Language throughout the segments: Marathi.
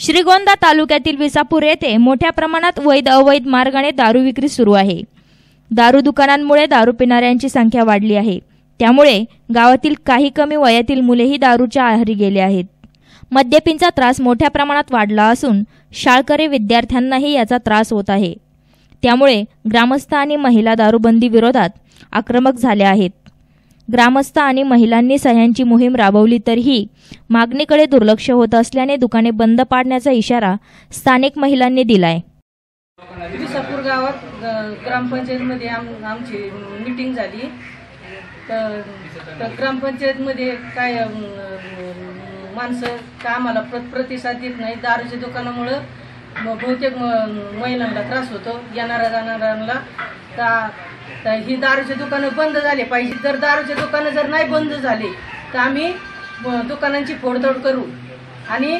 श्रीगोंदा तालुक्यातील विसापूर येथे मोठ्या प्रमाणात वैध अवैध मार्गाने दारू विक्री सुरू आहे. दारू दुकानांमुळे दारू पिणाऱ्यांची संख्या वाढली आहे. त्यामुळे गावातील काही कमी वयातील मुलेही दारूच्या आहारी गेले आहेत. मद्यपींचा त्रास मोठ्या प्रमाणात वाढला असून शाळकरी विद्यार्थ्यांनाही याचा त्रास होत आहे. त्यामुळे ग्रामस्थ आणि महिला दारूबंदी विरोधात आक्रमक झाल्या आहेत. ग्रामस्थ आणि महिलांनी सह्यांची मोहीम राबवली तरीही मागणीकडे दुर्लक्ष होत असल्याने दुकाने बंद पाडण्याचा इशारा स्थानिक महिलांनी दिलाय. विसापूर गावात ग्रामपंचायतमध्ये आम आमची मीटिंग झाली. तर तर ग्रामपंचायतमध्ये काय माणसं का आम्हाला प्र प्रतिसाद देत नाही दारूच्या दुकानामुळं बहुतेक म- महिलांना त्रास होतो. येणाऱ्या जाणाऱ्यांना का तर ही दारूचे दुकानं बंद झाले पाहिजे. जर दारूचे दुकानं जर नाही बंद झाले तर आम्ही दुकानांची फोडतोड करू. आणि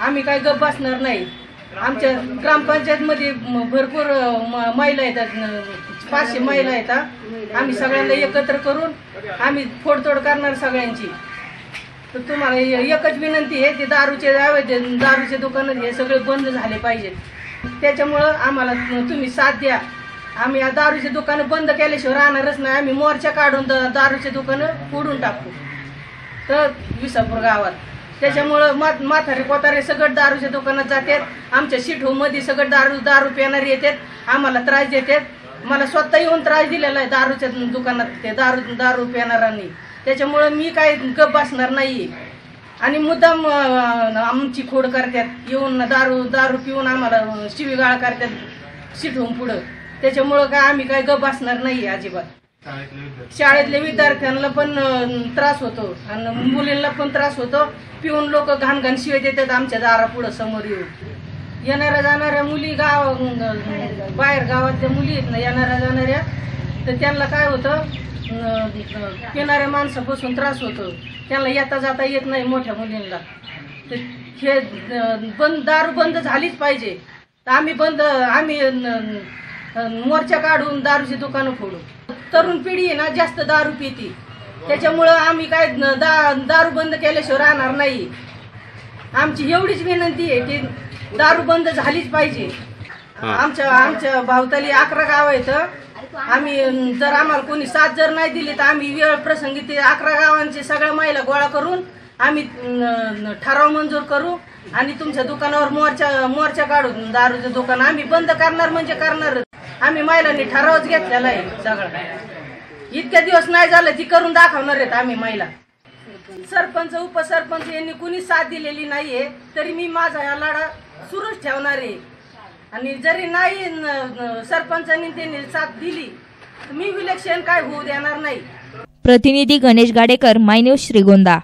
आम्ही काय गप बसणार नाही. आमच्या ग्रामपंचायतमध्ये म- भरपूर म- महिला येतात पाचशे महिला येतात. आम्ही सगळ्यांना एकत्र करून आम्ही फोडतोड करणार सगळ्यांची. तर तुम्हाला एकच विनंती आहे ते दारूचे दारूचे दुकानं हे सगळे बंद झाले पाहिजेत. त्याच्यामुळं आम्हाला तुम्ही साथ द्या. आम्ही या दारूचे दुकानं बंद केल्याशिवाय राहणारच नाही. आम्ही मोर्चा काढून द- दारूचे दुकानं फोडून टाकू. तर विसापूर गावात. त्याच्यामुळं मात म्हातारे कोतारे सगळं दारूच्या दुकानात जातात. आमच्या शिठोमध्ये सगळं दारू दारू पिणारे येतात. आम्हाला त्रास देतात. मला स्वतः येऊन त्रास दिलेला आहे दारूच्या दुकानात. ते दारू दारू पिणाऱ्यांनी. त्याच्यामुळं मी काय गप बसणार नाही आणि मुद्दाम आमची खोड करतात येऊन दारू दारू पिऊन आम्हाला शिवीगाळ करतात शिटवून पुढं. त्याच्यामुळं काय आम्ही काय गप असणार नाही अजिबात. शाळेतल्या विद्यार्थ्यांना पण त्रास होतो. आणि मुलींना पण त्रास होतो. पिऊन लोक घाण घाण शिवे देतात आमच्या दारापुढं समोर येऊन. येणाऱ्या जाणाऱ्या मुली गाव बाहेर गावातल्या मुली आहेत ना येणाऱ्या जाणाऱ्या तर त्यांना काय होतं अं, पिणाऱ्या माणसापासून त्रास होतो. त्यांना येता जाता येत नाही मोठ्या मुलींना. हे बंद दारू बंद झालीच पाहिजे. तर आम्ही बंद आम्ही मोर्चा काढून दारूची दुकानं फोडू. तरुण पिढी आहे ना जास्त दारू पिती. त्याच्यामुळं आम्ही काय दा दारू बंद केल्याशिवाय राहणार नाही. आमची एवढीच विनंती आहे की दारू बंद झालीच पाहिजे. आमच्या आमच्या भावताली अकरा गाव आहेत. आम्ही जर आम्हाला कोणी साथ जर नाही दिली तर आम्ही वेळ प्रसंगी ते अकरा गावांचे सगळ्या महिला गोळा करून आम्ही ठराव मंजूर करू आणि तुमच्या दुकानावर मोर्चा मोर्चा काढू दारूचं दुकान आम्ही बंद करणार म्हणजे करणार. आम्ही महिलांनी ठरावच घेतलेला आहे सगळा. इतक्या दिवस नाही झालं ती करून दाखवणार आहेत आम्ही महिला. सरपंच उपसरपंच यांनी कुणी साथ दिलेली नाहीये तरी मी माझा हा लढा सुरूच ठेवणार आहे. आणि जरी नाही सरपंचांनी त्यांनी साथ दिली मी विलक्षण काय होऊ देणार नाही. प्रतिनिधी गणेश गाडेकर माय श्रीगोंदा.